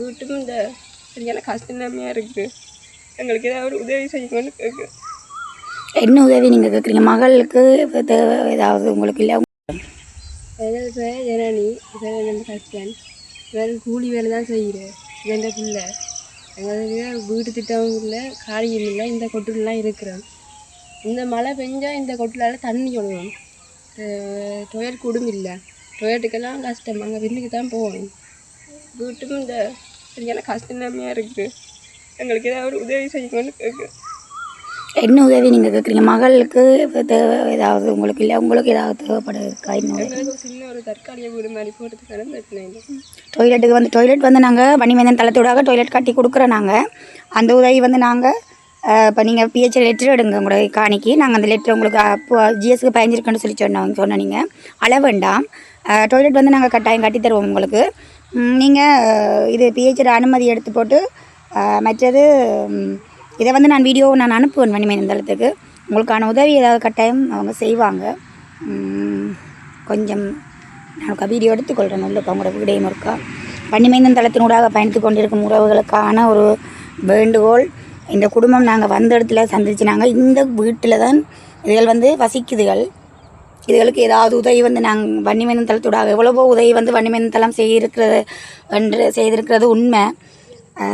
வீட்டும் இந்த சரியான கஷ்டமே இருக்குது? எங்களுக்கு ஏதாவது ஒரு உதவி செய்யுங்கன்னு கேட்கு என்ன உதவி நீங்கள் கேட்குறீங்க மகளுக்கு இப்ப தேவை ஏதாவது உங்களுக்கு இல்லை? எனது பேர் ஜனனி இவன் நம்ம ஹஸ்பண்ட் இவன் கூலி வேலை தான் செய்கிறேன் இவன் பிள்ளை? எங்களுக்கு வீட்டு திட்டமும் இல்லை காரியம் இல்லை இந்த கொட்டுலாம் இருக்கிறோம். இந்த மழை பெஞ்சா இந்த கொட்டுலால தண்ணி ஒழுகும் டொயட் கூடும் இல்லை டொயட்டுக்கெல்லாம் கஷ்டம். அங்கே விண்ணுக்கு தான் போகணும் வீட்டும் இந்த சரியான கஷ்டமே இருக்குது எங்களுக்கு ஏதாவது ஒரு உதவி செய்யுங்கன்னு கேட்கு என்ன உதவி நீங்கள் கேட்குறீங்க மகளுக்கு தேவை ஏதாவது உங்களுக்கு இல்லை உங்களுக்கு ஏதாவது தேவைப்படுதுக்கா இன்னும் சின்ன ஒரு தற்காலிக வீடு மாதிரி இல்லை. டொய்லெட்டுக்கு வந்து டொய்லெட் வந்து நாங்கள் பனிமேந்தன் தளத்தோடாக டொய்லெட் கட்டி கொடுக்குறோம் நாங்கள் அந்த உதவி வந்து நாங்கள் இப்போ நீங்கள் பிஹெச் லெட்டர் எடுங்க உங்களோட காணிக்கு. நாங்கள் அந்த லெட்டர் உங்களுக்கு அப்போ ஜிஎஸ்க்கு பயஞ்சிருக்குன்னு சொல்லி சொன்னோம் சொன்ன நீங்கள் அள வேண்டாம். டொய்லெட் வந்து நாங்கள் கட்டாயம் கட்டி தருவோம் உங்களுக்கு. நீங்கள் இது பிஹெச்சோட அனுமதி எடுத்து போட்டு மற்றது இதை வந்து நான் வீடியோ நான் அனுப்புவேன் மணிமேந்தன் தளத்துக்கு உங்களுக்கான உதவி ஏதாவது கட்டாயம் அவங்க செய்வாங்க. கொஞ்சம் நான் வீடியோ எடுத்துக்கொள்கிறேன் உள்ளுக்கு அவங்களோட வீடையும் இருக்கா வன்னிமைந்தன் தளத்தினூடாக பயணித்து கொண்டிருக்கும் உறவுகளுக்கான ஒரு வேண்டுகோள். இந்த குடும்பம் நாங்கள் வந்த இடத்துல சந்திச்சு நாங்கள் இந்த வீட்டில் தான் இதுகள் வந்து வசிக்குதுகள். இதுகளுக்கு ஏதாவது உதவி வந்து நாங்கள் வன்னிமேந்தன் தளத்தூடாக எவ்வளவோ உதவி வந்து வன்னிமேந்தன் தளம் செய்திருக்கிறது என்று செய்திருக்கிறது உண்மை.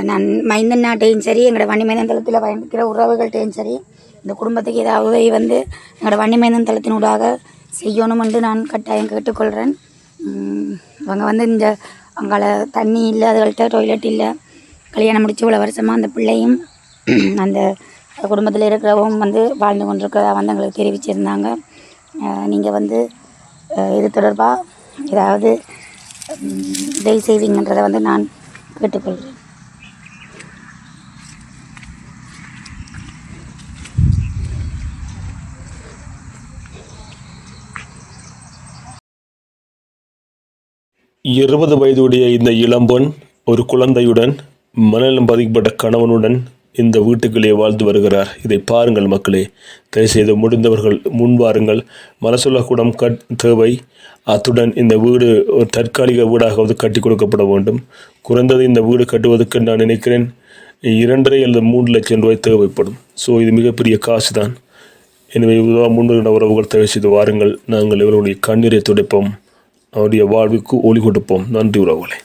நான் மைந்தன் நாட்டையும் சரி எங்களோட வன்னிமேந்தன் தளத்தில் பயணிக்கிற உறவுகள்கிட்டையும் சரி இந்த குடும்பத்துக்கு ஏதாவது உதவி வந்து எங்களோட வன்னிமேந்தன் தளத்தினூடாக செய்யணும் என்று நான் கட்டாயம் கேட்டுக்கொள்கிறேன் அவங்க வந்து இந்த அங்கால தண்ணி இல்லை அதுகள்கிட்ட டாய்லெட் இல்லை கல்யாணம் முடிச்சு இவ்வளோ வருஷமாக அந்த பிள்ளையும் அந்த குடும்பத்தில் இருக்கிறவங்க வந்து வாழ்ந்து கொண்டிருக்கிறதா வந்து எங்களுக்கு தெரிவிச்சிருந்தாங்க. நீங்கள் வந்து இது தொடர்பாக ஏதாவது உம், உதவி செய்வீங்கன்றதை வந்து நான் கேட்டுக்கொள்கிறேன். இருபது வயதுடைய இந்த இளம்பெண் ஒரு குழந்தையுடன் மனநலம் பாதிக்கப்பட்ட கணவனுடன் இந்த வீட்டுக்குள்ளே வாழ்ந்து வருகிறார். இதை பாருங்கள் மக்களே. தயவுசெய்து முடிந்தவர்கள் முன்வாருங்கள் கூடம் கட் தேவை. அத்துடன் இந்த வீடு ஒரு தற்காலிக வீடாகவது கட்டி கொடுக்கப்பட வேண்டும். குறைந்தது இந்த வீடு கட்டுவதற்கு நான் நினைக்கிறேன் இரண்டரை அல்லது மூன்று லட்சம் ரூபாய் தேவைப்படும். ஸோ இது மிகப்பெரிய காசு தான் எனவே இதுவாக முன்னுள்ள உறவுகள் தயவு செய்து வாருங்கள். நாங்கள் இவருடைய கண்ணீரை துடைப்போம். அவருடைய வாழ்வுக்கு ஒளி கொடுப்போம். நன்றி உறவுகளே.